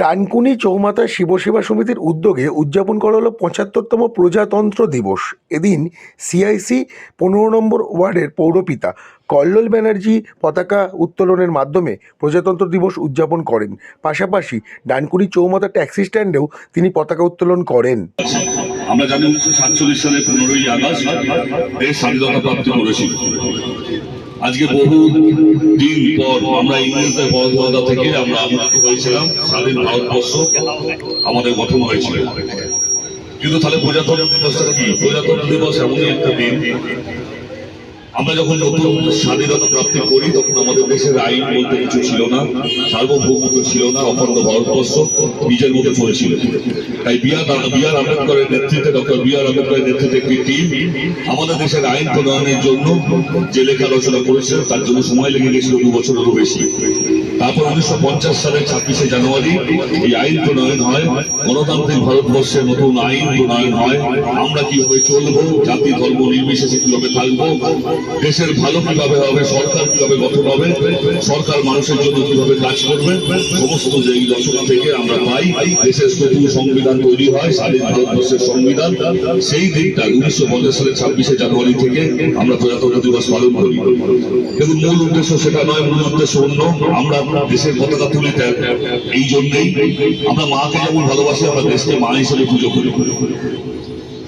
ডানকুনি চৌমাথা শিবসেবা সমিতির উদ্যোগে উদযাপন করা হলো পঁচাত্তরতম প্রজাতন্ত্র দিবস। এদিন সিআইসি পনেরো নম্বর ওয়ার্ডের পৌরপিতা কল্লোল ব্যানার্জি পতাকা উত্তোলনের মাধ্যমে প্রজাতন্ত্র দিবস উদযাপন করেন। পাশাপাশি ডানকুনি চৌমাথা ট্যাক্সি স্ট্যান্ডেও তিনি পতাকা উত্তোলন করেন। আমরা জানি উনিশশো সাতচল্লিশ সালে পনেরোই আগস্ট দেশ স্বাধীনতা প্রাপ্তি করেছিল আজকে বহু দিন পর আমরা ইংরেজদের পরধরতা থেকে আমরা হয়েছিলাম স্বাধীন ভারতবর্ষ আমাদের গঠন হয়েছিল। কিন্তু তাহলে প্রজাতন্ত্র দিবসটা কি? প্রজাতন্ত্র দিবস এমনই একটা দিন। আমরা যখন নতুন স্বাধীনতা প্রাপ্তি করি, তখন আমাদের দেশের আইন বলতে কিছু ছিল না, সার্বভৌমত্ব ছিল না, অখণ্ড ভারতবর্ষ নিজের মতো চলেছিল। তাই বিআর বিআর আম্বেদকরের নেতৃত্বে, ডক্টর বিআর আম্বেদকরের নেতৃত্বে একটি টিম আমাদের দেশের আইন প্রণয়নের জন্য যে লেখা রচনা করেছে তার জন্য সময় লেগে গেছিল দু বছরেরও বেশি। তারপর উনিশশো পঞ্চাশ সালের ছাব্বিশে জানুয়ারি এই আইন প্রণয়ন হয়, গণতান্ত্রিক ভারতবর্ষের নতুন আইন প্রণয়ন হয়। আমরা কীভাবে চলবো, জাতি ধর্ম নির্বিশেষে কীভাবে থাকব দেশের ভালো কীভাবে হবে, সরকার কীভাবে গঠন হবে, সরকার মানুষের জন্য কীভাবে কাজ করবে, সমস্ত যে এই রচনা থেকে আমরা পাই, দেশের নতুন সংবিধান তৈরি হয় স্বাধীন ভারতবর্ষের সংবিধান, সেই দিনটা উনিশশো পঞ্চাশ সালের ছাব্বিশে জানুয়ারি থেকে আমরা প্রজাতন্ত্র দিবস পালন করি। কিন্তু মূল উদ্দেশ্য সেটা নয়, মূল উদ্দেশ্য অন্য। আমরা দেশের পতাকা তুলি এই জন্যই আমরা মাকে যেমন ভালোবাসি, আমরা দেশকে মা হিসেবে পুজো করি।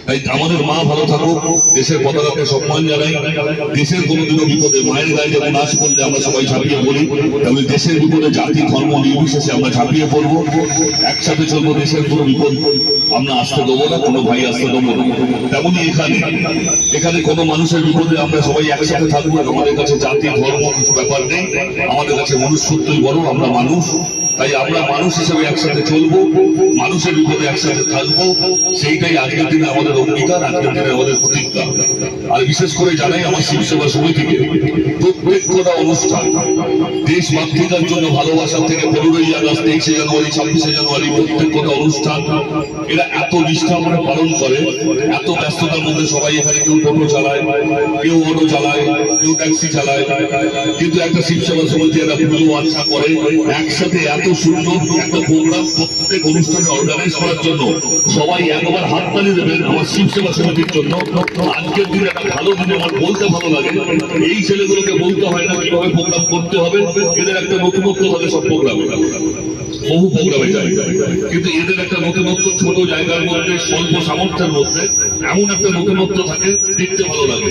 তাই আমাদের মা ভালো থাকুক, দেশের পতাকাকে সম্মান জানাই, দেশের কোনোদিনও বিপদে মায়ের গায়ে যেমন নাচ করলে আমরা সবাই ঝাঁপিয়ে পড়ি। তেমনি দেশের বিপদে জাতি, ধর্ম, নির্বিশেষে আমরা ঝাঁপিয়ে পড়ব। একসাথে চলবো দেশের কোনো বিপদ, আমরা আসতে দেবো না, কোনো ভাই আসতে দেবো না। তেমনি এখানে এখানে কোনো মানুষের বিপদে আমরা সবাই একসাথে থাকব। আমাদের কাছে জাতি, ধর্ম কিছু ব্যাপার নেই। আমাদের কাছে মনুষ্যত্বই বড়, আমরা মানুষ। তাই আমরা মানুষ হিসেবে একসাথে চলবো, মানুষের বিপদে একসাথে থাকব, সেইটাই আজকের দিনে আমাদের অঙ্গীকার, আজকের দিনে আমাদের প্রতিজ্ঞা। আর বিশেষ করে জানাই আমার শিব সেবা সমিতিকে প্রত্যেক কটা অনুষ্ঠান, দেশ মাতৃকার জন্য ভালোবাসার থেকে পনেরোই আগস্ট, তেইশে জানুয়ারি, ছাব্বিশে জানুয়ারি প্রত্যেক কটা অনুষ্ঠান, এরা এত নিষ্ঠা করে পালন করে, এত ব্যস্ততার মধ্যে সবাই এখানে কেউ টোটো চালায়, কেউ অটো চালায়, কেউ ট্যাক্সি চালায়। কিন্তু একটা শিব সেবা সমিতি, একটা পুজো আচ্ছা করে, একসাথে এত সুন্দর একটা প্রোগ্রাম প্রত্যেক অনুষ্ঠানে অর্গানাইজ করার জন্য। সবাই একবার হাততালি দেবেন আমার শিব সেবা সমিতির জন্য। আজকের দিনে একটা ভালো দিনে আমার বলতে ভালো লাগে। এই ছেলেগুলোকে বলতে হয় না কীভাবে প্রোগ্রাম করতে হবে, এদের একটা নতুনত্ব থাকে সব প্রোগ্রামে বহু প্রোগ্রামে যায়। কিন্তু এদের একটা নতুনত্ব ছোট জায়গার মধ্যে, স্বল্প সামর্থ্যের মধ্যে, এমন একটা নতুনত্ব থাকে, দেখতে ভালো লাগে।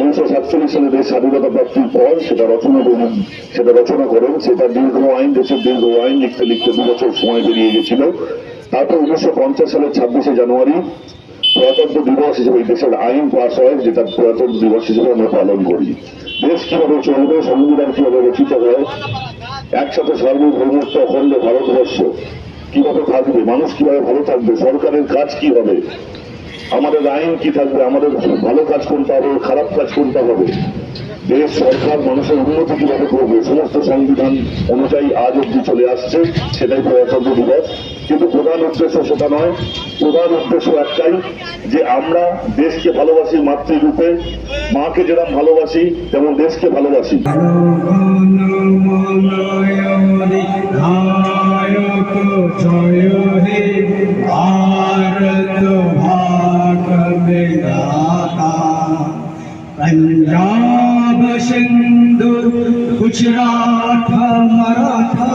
উনিশশো সাতচল্লিশ সালে দেশ স্বাধীনতা প্রাপ্তির পর সেটা রচনা করেন, সেটা রচনা করেন, সেটা দীর্ঘ আইন, দেশের দীর্ঘ আইন লিখতে লিখতে দু বছর সময় বেরিয়ে গেছিল। তারপর উনিশশো পঞ্চাশ সালের ছাব্বিশে জানুয়ারি প্রজাতন্ত্র দিবস হিসেবে দেশের আইন পাস হয়, যেটা প্রজাতন্ত্র দিবস হিসেবে আমরা পালন করি। দেশ কীভাবে চলবে, সংবিধান কীভাবে রচিত হয়, একসাথে সার্বভৌমত্ব, অখণ্ড ভারতবর্ষ কীভাবে থাকবে, মানুষ কীভাবে ভালো থাকবে, সরকারের কাজ কি হবে আমাদের আইন কি থাকবে? আমাদের ভালো কাজ কোনটা হবে? খারাপ কাজ কোনটা হবে? দেশ, সরকার, মানুষের উন্নতি কীভাবে করবে? সমস্ত সংবিধান অনুযায়ী আজ অব্দি চলে আসছে, সেটাই প্রজাতন্ত্র দিবস। কিন্তু প্রধান উদ্দেশ্য সেটা নয়। প্রধান উদ্দেশ্য একটাই, যে আমরা দেশকে ভালোবাসি মাতৃরূপে। মাকে যেরকম ভালোবাসি, তেমন দেশকে ভালোবাসি। গুজরাট, মারাঠা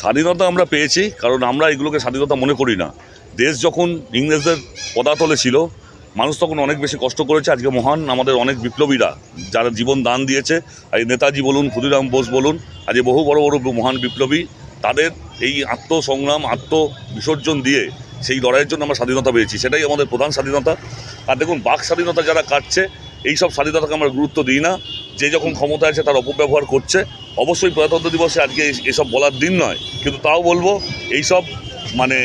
স্বাধীনতা আমরা পেয়েছি, কারণ আমরা এগুলোকে স্বাধীনতা মনে করি না। দেশ যখন ইংরেজদের পদাতলে ছিল, মানুষ তখন অনেক বেশি কষ্ট করেছে। আজকে মহান আমাদের অনেক বিপ্লবীরা, যারা জীবন দান দিয়েছে। আজ নেতাজি বলুন, ক্ষুদিরাম বোস বলুন, আজ বহু বড় বড় মহান বিপ্লবী, তাদের এই আত্মসংগ্রাম, আত্মবিসর্জন দিয়ে সেই লড়াইয়ের জন্য আমরা স্বাধীনতা পেয়েছি, সেটাই আমাদের প্রধান স্বাধীনতা। আর দেখুন, বাক স্বাধীনতা যারা কাটছে, এই সব স্বাধীনতাকে আমরা গুরুত্ব দিই না। যে যখন ক্ষমতা আছে, তার অপব্যবহার করছে। অবশ্যই প্রজাতন্ত্র দিবসে আজকে এসব বলার দিন নয়। কিন্তু তাও বলব, এইসব মানে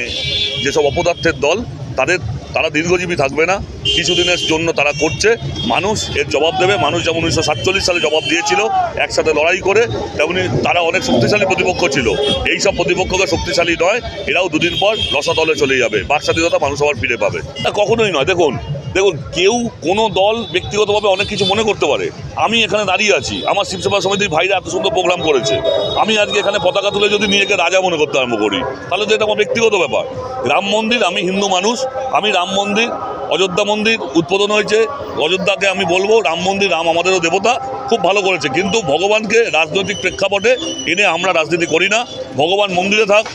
যেসব অপদার্থের দল, তাদের তারা দীর্ঘজীবী থাকবে না। কিছুদিনের জন্য তারা করছে। মানুষ এর জবাব দেবে। মানুষ যেমন উনিশশো সাতচল্লিশ সালে জবাব দিয়েছিল, একসাথে লড়াই করে, তেমনি তারা অনেক শক্তিশালী প্রতিপক্ষ ছিল। এই সব প্রতিপক্ষকে শক্তিশালী নয়, এরাও দুদিন পর রসাতলে চলে যাবে। বাক মানুষ আবার ফিরে পাবে। কখনোই নয়। দেখুন দেখুন, কেউ কোনো দল ব্যক্তিগতভাবে অনেক কিছু মনে করতে পারে। আমি এখানে দাঁড়িয়ে আছি। আমার শিবসেবা সমিতির ভাইরা এত সুন্দর প্রোগ্রাম করেছে। আমি আজকে এখানে পতাকা তুলে যদি নিজেকে রাজা মনে করতে আরম্ভ করি, তাহলে তো এটা আমার ব্যক্তিগত ব্যাপার। রাম মন্দির, আমি হিন্দু মানুষ, আমি রাম মন্দির অযোধ্যা মন্দির উদ্বোধন হয়েছে। অযোধ্যাকে আমি বলব, রাম মন্দির, রাম আমাদেরও দেবতা খুব ভালো করেছে। কিন্তু ভগবানকে রাজনৈতিক প্রেক্ষাপটে এনে আমরা রাজনীতি করি না। ভগবান মন্দিরে থাক,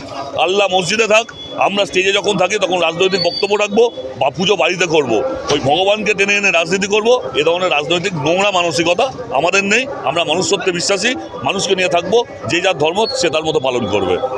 আল্লাহ মসজিদে থাক, আমরা স্টেজে যখন থাকি তখন রাজনৈতিক বক্তব্য রাখব বা পুজো বাড়িতে করব। ওই ভগবানকে টেনে এনে রাজনীতি করব, এ ধরনের রাজনৈতিক নোংরা মানসিকতা আমাদের নেই। আমরা মানুষ মনুষ্যত্বে বিশ্বাসী, মানুষকে নিয়ে থাকব, যে যার ধর্ম সে তার মতো পালন করবে।